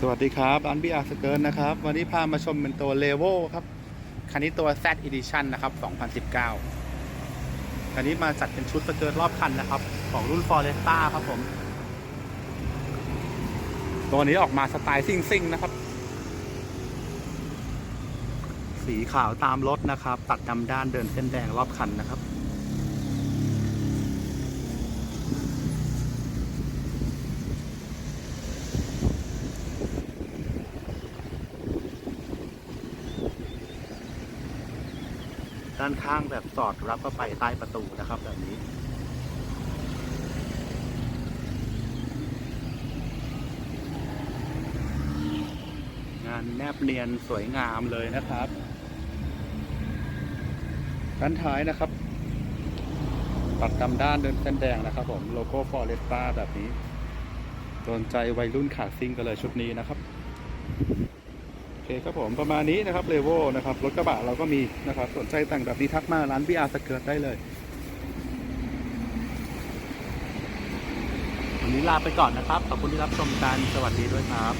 สวัสดีครับร้านบีอาร์สเกิร์ตนะครับ วันนี้พามาชมเป็นตัวเลเวลครับ คันนี้ตัว Z Edition นะครับ 2019 คันนี้มาจัดเป็นชุดสเกิร์ตรอบคันนะครับ ของรุ่น Foresta ครับผม ตัวนี้ออกมาสไตล์ซิ่งซิ่งๆนะครับ สีขาวตามรถนะครับ ตัดดำด้านเดินเส้นแดงรอบคันนะครับ ด้านข้างแบบสอดรับเข้าไปใต้ประตูนะครับ แบบนี้ งานแนบเนียนสวยงามเลยนะครับด้านท้ายนะครับตัดดำด้านเดินเส้นแดงนะครับผมโลโก้ฟอร์เรสต้าแบบนี้โดนใจวัยรุ่นขาซิ่งกันเลยชุดนี้นะครับ อเคครับผมประมาณนี้นะครับเลเวลนะครับรถกระบะเราก็มีนะครับสนใจแต่งแบบนี้ทักมาร้านพีอาร์สเกิร์ตได้เลยวันนี้ลาไปก่อนนะครับขอบคุณที่รับชมกันสวัสดีด้วยครับ